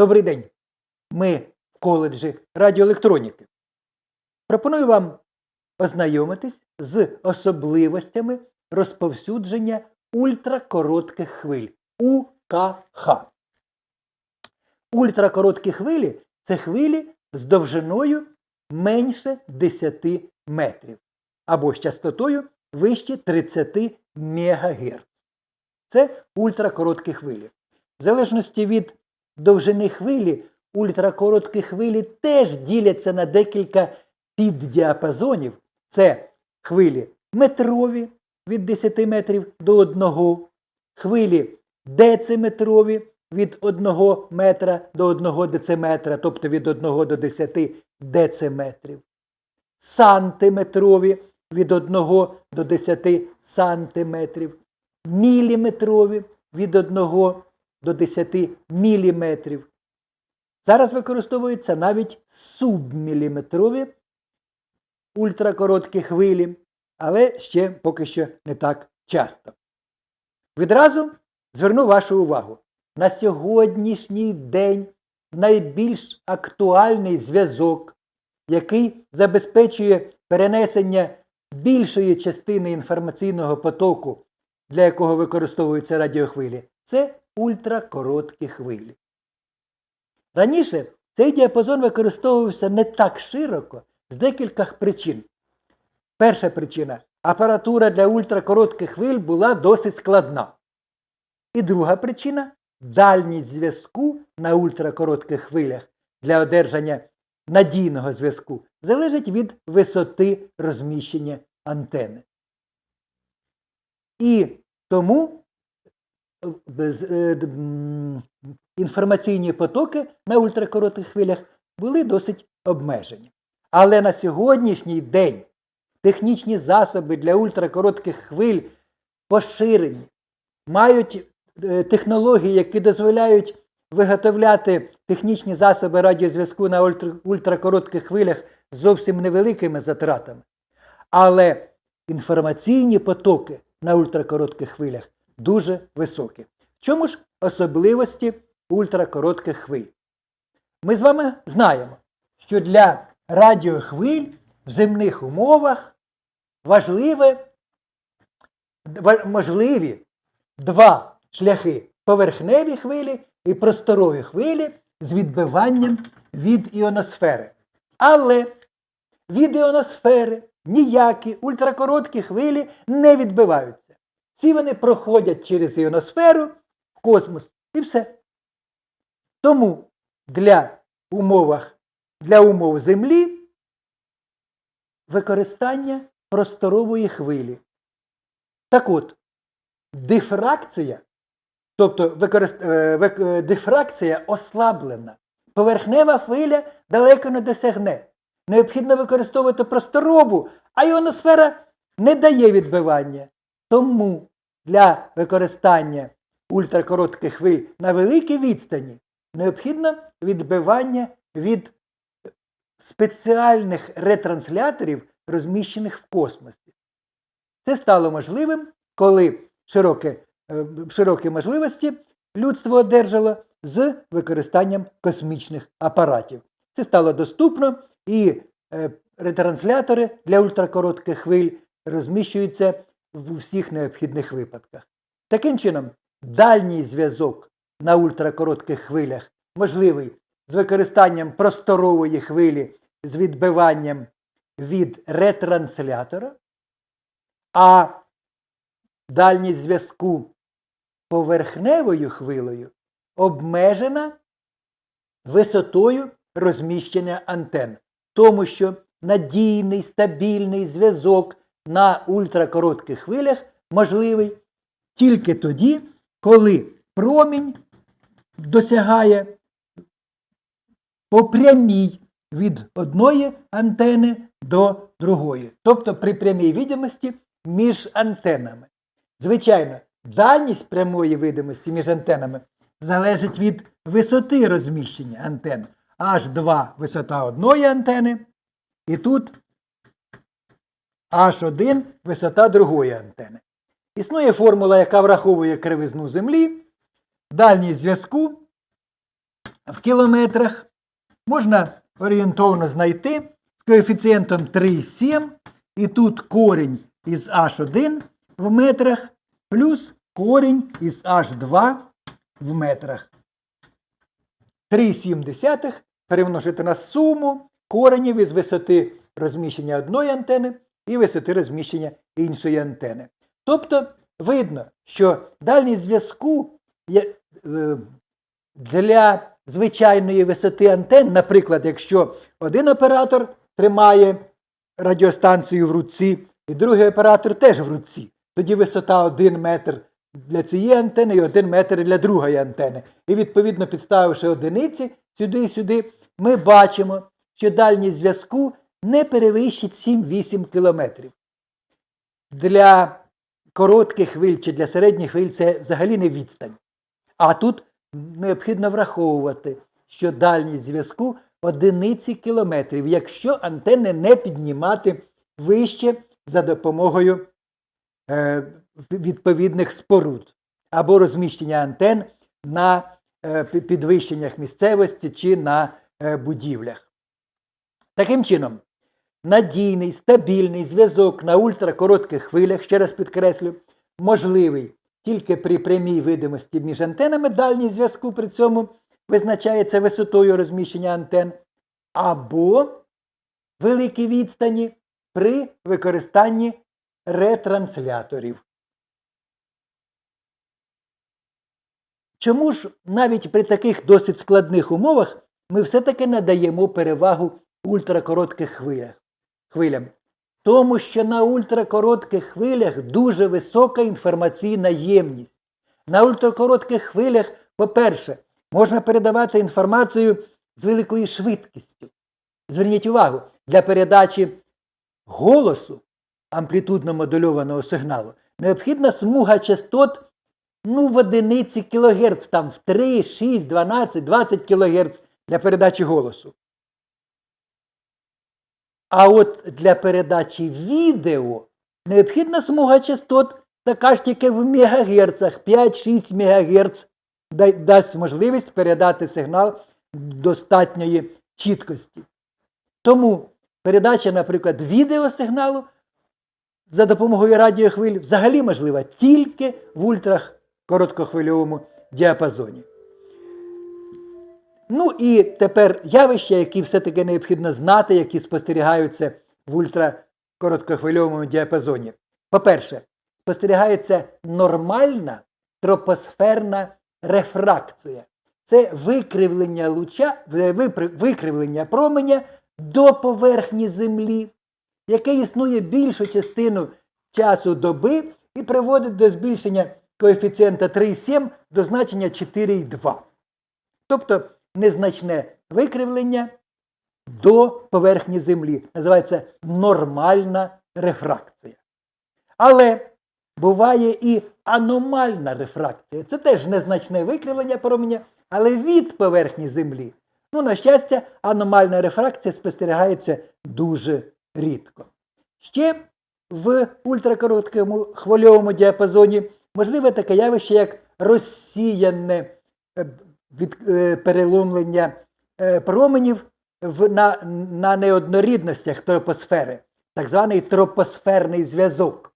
Добрий день! Ми в коледжі радіоелектроніки. Пропоную вам ознайомитись з особливостями розповсюдження ультракоротких хвиль УКХ. Ультракороткі хвилі це хвилі з довжиною менше 10 метрів або з частотою вище 30 МГц. Це ультракороткі хвилі. В залежності від довжини хвилі, ультракороткі хвилі теж діляться на декілька піддіапазонів. Це хвилі метрові від 10 метрів до 1, хвилі дециметрові від 1 метра до 1 дециметра, тобто від 1 до 10 дециметрів, сантиметрові від 1 до 10 сантиметрів, міліметрові від 1 до 10 міліметрів. Зараз використовуються навіть субміліметрові ультракороткі хвилі, але ще поки що не так часто. Відразу зверну вашу увагу. На сьогоднішній день найбільш актуальний зв'язок, який забезпечує перенесення більшої частини інформаційного потоку, для якого використовуються радіохвилі, це ультракороткі хвилі. Раніше цей діапазон використовувався не так широко з декількох причин. Перша причина апаратура для ультракоротких хвиль була досить складна. І друга причина дальність зв'язку на ультракоротких хвилях для одержання надійного зв'язку залежить від висоти розміщення антени. І тому інформаційні потоки на ультракоротких хвилях були досить обмежені. Але на сьогоднішній день технічні засоби для ультракоротких хвиль поширені, мають е, технології, які дозволяють виготовляти технічні засоби радіозв'язку на ультракоротких хвилях з зовсім невеликими затратами. Але інформаційні потоки на ультракоротких хвилях дуже високі. В чому ж особливості ультракоротких хвиль? Ми з вами знаємо, що для радіохвиль в земних умовах важливе, можливі два шляхи поверхневі хвилі і просторові хвилі з відбиванням від іоносфери. Але від іоносфери ніякі ультракороткі хвилі не відбиваються. Всі вони проходять через іоносферу в космос і все. Тому для, умовах, для умов Землі використання просторової хвилі. Так от, дифракція, тобто використ... е, е, дифракція ослаблена. Поверхнева хвиля далеко не досягне. Необхідно використовувати просторову, а іоносфера не дає відбивання. Тому для використання ультракоротких хвиль на великій відстані необхідно відбивання від спеціальних ретрансляторів, розміщених в космосі. Це стало можливим, коли широке, е, широкі можливості людство одержало з використанням космічних апаратів. Це стало доступно і е, ретранслятори для ультракоротких хвиль розміщуються в усіх необхідних випадках. Таким чином, дальній зв'язок на ультракоротких хвилях можливий з використанням просторової хвилі з відбиванням від ретранслятора, а дальність зв'язку поверхневою хвилею обмежена висотою розміщення антен, тому що надійний стабільний зв'язок на ультракоротких хвилях можливий тільки тоді, коли промінь досягає по прямій від одної антени до другої, тобто при прямій відомості між антенами. Звичайно, дальність прямої видимості між антенами залежить від висоти розміщення антен. H2 висота одної антени, і тут H1 висота другої антени. Існує формула, яка враховує кривизну Землі, дальність зв'язку в кілометрах можна орієнтовно знайти з коефіцієнтом 3,7 і тут корінь із H1 в метрах плюс корінь із H2 в метрах. 3,7 перемножити на суму коренів із висоти розміщення одної антени і висоти розміщення іншої антени. Тобто видно, що дальність зв'язку е, для звичайної висоти антен, наприклад, якщо один оператор тримає радіостанцію в руці, і другий оператор теж в руці, тоді висота 1 метр для цієї антени і 1 метр для другої антени. І відповідно підставивши одиниці сюди і сюди, ми бачимо, що дальність зв'язку не перевищить 7-8 кілометрів. Для коротких хвиль чи для середніх хвиль це взагалі не відстань. А тут необхідно враховувати, що дальність зв'язку одиниці кілометрів, якщо антени не піднімати вище за допомогою е, відповідних споруд або розміщення антен на е, підвищеннях місцевості чи на е, будівлях. Таким чином, надійний, стабільний зв'язок на ультракоротких хвилях, ще раз підкреслю, можливий тільки при прямій видимості між антенами дальність зв'язку при цьому визначається висотою розміщення антен, або великі відстані при використанні ретрансляторів. Чому ж навіть при таких досить складних умовах ми все-таки надаємо перевагу ультракоротких хвилях, хвилям? Тому що на ультракоротких хвилях дуже висока інформаційна ємність. На ультракоротких хвилях, по-перше, можна передавати інформацію з великою швидкістю. Зверніть увагу, для передачі голосу амплітудно модульованого сигналу необхідна смуга частот ну, в одиниці кілогерц, там в 3, 6, 12, 20 кілогерц для передачі голосу. А от для передачі відео необхідна смуга частот така ж тільки в мегагерцах, 5-6 мегагерц да- дасть можливість передати сигнал достатньої чіткості. Тому передача, наприклад, відеосигналу за допомогою радіохвиль взагалі можлива тільки в ультракороткохвильовому діапазоні. Ну і тепер явища, які все-таки необхідно знати, які спостерігаються в ультракороткохвильовому діапазоні. По-перше, спостерігається нормальна тропосферна рефракція. Це викривлення луча, е, викривлення променя до поверхні Землі, яке існує більшу частину часу доби і приводить до збільшення коефіцієнта 3,7 до значення 4,2. Тобто незначне викривлення до поверхні Землі. Називається нормальна рефракція. Але буває і аномальна рефракція. Це теж незначне викривлення променя, але від поверхні Землі. Ну, на щастя, аномальна рефракція спостерігається дуже рідко. Ще в ультракороткому хвильовому діапазоні можливе таке явище, як розсіяне е, від, е, переломлення е, променів на, на неоднорідностях тропосфери, так званий тропосферний зв'язок.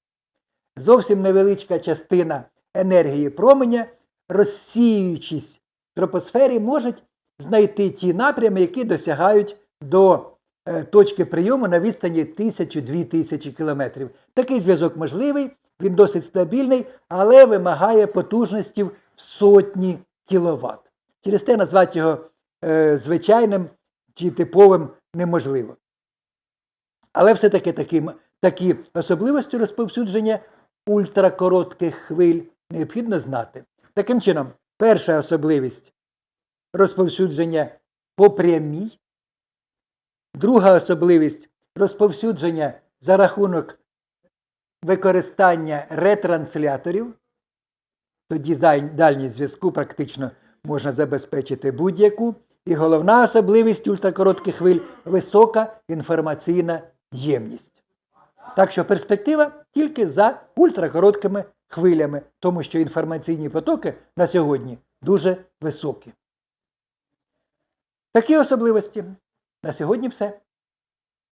Зовсім невеличка частина енергії променя, розсіюючись в тропосфері, можуть знайти ті напрями, які досягають до е, точки прийому на відстані 1000-2000 кілометрів. Такий зв'язок можливий, він досить стабільний, але вимагає потужності в сотні кіловат. Через те назвати його е, звичайним чи типовим неможливо. Але все-таки такі, такі особливості розповсюдження ультракоротких хвиль необхідно знати. Таким чином, перша особливість розповсюдження по прямій, друга особливість розповсюдження за рахунок використання ретрансляторів, тоді дальність зв'язку практично можна забезпечити будь-яку. І головна особливість ультракоротких хвиль висока інформаційна ємність. Так що перспектива тільки за ультракороткими хвилями, тому що інформаційні потоки на сьогодні дуже високі. Такі особливості. На сьогодні все.